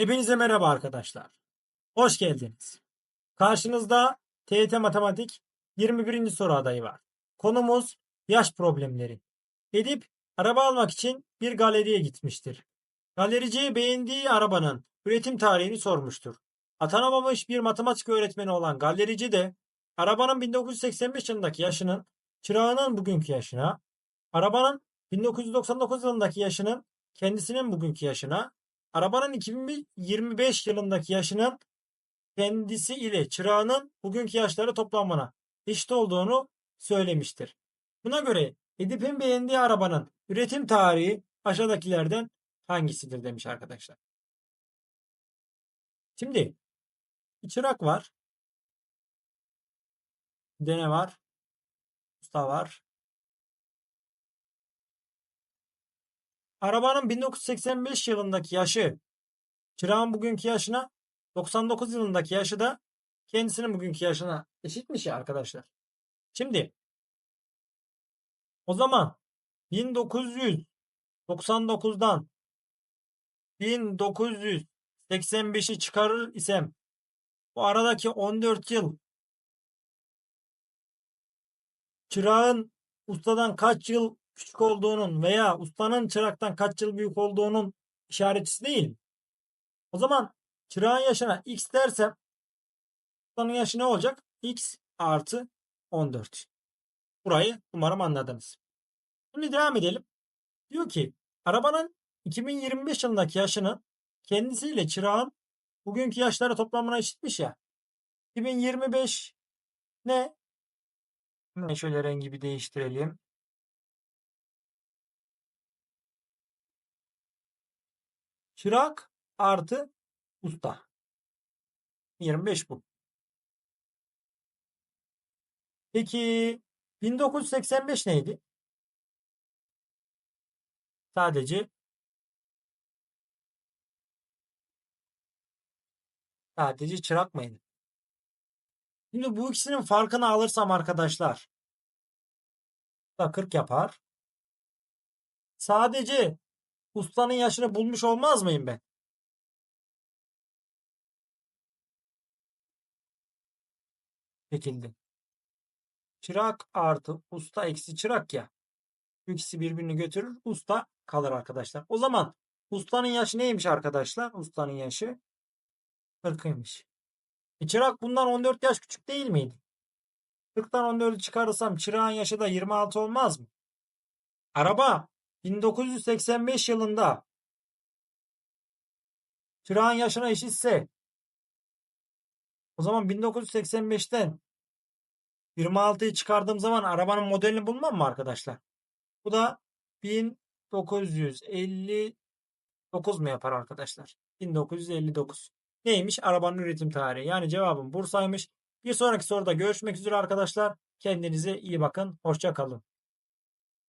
Hepinize merhaba arkadaşlar. Hoş geldiniz. Karşınızda TYT Matematik 21. soru adayı var. Konumuz yaş problemleri. Edip araba almak için bir galeriye gitmiştir. Galerici beğendiği arabanın üretim tarihini sormuştur. Atanamamış bir matematik öğretmeni olan galerici de arabanın 1985 yılındaki yaşının çırağının bugünkü yaşına, arabanın 1999 yılındaki yaşının kendisinin bugünkü yaşına, arabanın 2025 yılındaki yaşının kendisi ile çırağının bugünkü yaşları toplamına eşit olduğunu söylemiştir. Buna göre Edip'in beğendiği arabanın üretim tarihi aşağıdakilerden hangisidir demiş arkadaşlar. Şimdi çırak var. Bir de ne var? Usta var. Arabanın 1985 yılındaki yaşı çırağın bugünkü yaşına 99 yılındaki yaşı da kendisinin bugünkü yaşına eşitmiş ya arkadaşlar. Şimdi o zaman 1999'dan 1985'i çıkarır isem bu aradaki 14 yıl çırağın ustadan kaç yıl küçük olduğunun veya ustanın çıraktan kaç yıl büyük olduğunun işaretçisi değil. O zaman çırağın yaşına x dersem ustanın yaşı ne olacak? x artı 14. Burayı umarım anladınız. Şimdi devam edelim. Diyor ki arabanın 2025 yılındaki yaşının kendisiyle çırağın bugünkü yaşları toplamına eşitmiş ya. 2025 ne? Şöyle rengi bir değiştirelim. Çırak artı usta. 25 bu. Peki 1985 neydi? Sadece sadece çırak mıydı? Şimdi bu ikisinin farkını alırsam arkadaşlar da 40 yapar. Sadece ustanın yaşını bulmuş olmaz mıyım ben? Şekilde. Çırak artı usta eksi çırak ya. İkisi birbirini götürür. Usta kalır arkadaşlar. O zaman ustanın yaşı neymiş arkadaşlar? Ustanın yaşı 40'ymış. E çırak bundan 14 yaş küçük değil miydi? 40'tan 14'ü çıkarırsam çırağın yaşı da 26 olmaz mı? Araba 1985 yılında çırağın yaşına eşitse o zaman 1985'ten 26'yı çıkardığım zaman arabanın modelini bulmam mı arkadaşlar? Bu da 1959 mu yapar arkadaşlar? 1959. Neymiş? Arabanın üretim tarihi. Yani cevabım Bursa'ymış. Bir sonraki soruda görüşmek üzere arkadaşlar. Kendinize iyi bakın. Hoşça kalın.